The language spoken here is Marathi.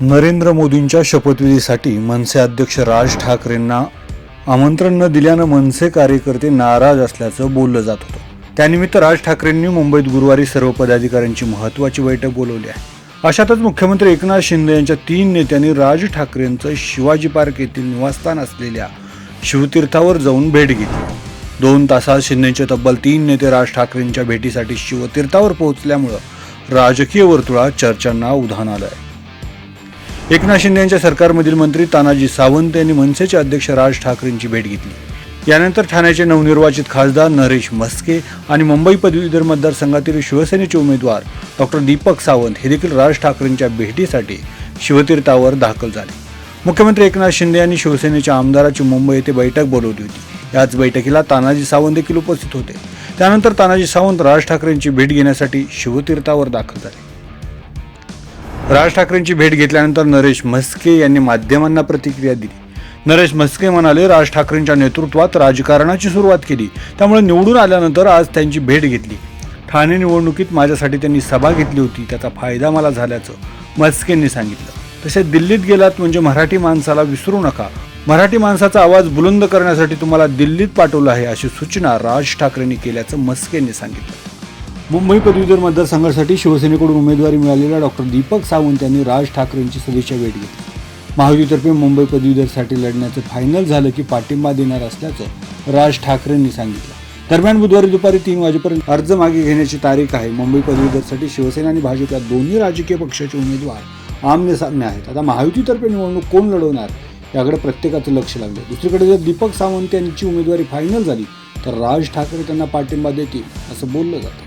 नरेंद्र मोदींच्या शपथविधीसाठी मनसे अध्यक्ष राज ठाकरेंना आमंत्रण न दिल्यानं मनसे कार्यकर्ते नाराज असल्याचं बोललं जात होतं. त्यानिमित्त राज ठाकरेंनी मुंबईत गुरुवारी सर्व पदाधिकाऱ्यांची महत्त्वाची बैठक बोलवली आहे. अशातच मुख्यमंत्री एकनाथ शिंदे यांच्या तीन नेत्यांनी राज ठाकरेंचं शिवाजी पार्क येथील निवासस्थान असलेल्या शिवतीर्थावर जाऊन भेट घेतली. दोन तासात शिंदेचे तब्बल तीन नेते राज ठाकरेंच्या भेटीसाठी शिवतीर्थावर पोहोचल्यामुळं राजकीय वर्तुळात चर्चांना उधाण आलं आहे एकनाथ शिंदे यांच्या सरकारमधील मंत्री तानाजी सावंत यांनी मनसेचे अध्यक्ष राज ठाकरेंची भेट घेतली. यानंतर ठाण्याचे नवनिर्वाचित खासदार नरेश मस्के आणि मुंबई पदवीधर मतदारसंघातील शिवसेनेचे उमेदवार डॉक्टर दीपक सावंत हे देखील राज ठाकरेंच्या भेटीसाठी शिवतीर्थावर दाखल झाले. मुख्यमंत्री एकनाथ शिंदे यांनी शिवसेनेच्या आमदाराची मुंबई येथे बैठक बोलवली होती. याच बैठकीला तानाजी सावंत देखील उपस्थित होते. त्यानंतर तानाजी सावंत राज ठाकरेंची भेट घेण्यासाठी शिवतीर्थावर दाखल झाले. राज ठाकरेंची भेट घेतल्यानंतर नरेश म्हस्के यांनी माध्यमांना प्रतिक्रिया दिली. नरेश म्हस्के म्हणाले राज ठाकरेंच्या नेतृत्वात राजकारणाची सुरुवात केली. त्यामुळे निवडून आल्यानंतर आज त्यांची भेट घेतली. ठाणे निवडणुकीत माझ्यासाठी त्यांनी सभा घेतली होती. त्याचा फायदा मला झाल्याचं म्हस्केंनी सांगितलं. तसे दिल्लीत गेलात म्हणजे मराठी माणसाला विसरू नका. मराठी माणसाचा आवाज बुलंद करण्यासाठी तुम्हाला दिल्लीत पाठवलं आहे अशी सूचना राज ठाकरेंनी केल्याचं म्हस्केंनी सांगितलं. मुंबई पदवीधर मतदारसंघासाठी शिवसेनेकडून उमेदवारी मिळालेल्या डॉक्टर दीपक सावंत यांनी राज ठाकरेंची सदिच्छा भेट घेतली. महायुतीतर्फे मुंबई पदवीधरसाठी लढण्याचं फायनल झालं की पाठिंबा देणार असल्याचं राज ठाकरेंनी सांगितलं. दरम्यान बुधवारी दुपारी तीन वाजेपर्यंत अर्ज मागे घेण्याची तारीख आहे. मुंबई पदवीधरसाठी शिवसेना आणि भाजप या दोन्ही राजकीय पक्षाचे उमेदवार आमने सामने आहेत. आता महायुतीतर्फे निवडणूक कोण लढवणार याकडे प्रत्येकाचं लक्ष लागलं दुसरीकडे जर दीपक सावंत यांची उमेदवारी फायनल झाली तर राज ठाकरे त्यांना पाठिंबा देतील असं बोललं जातं.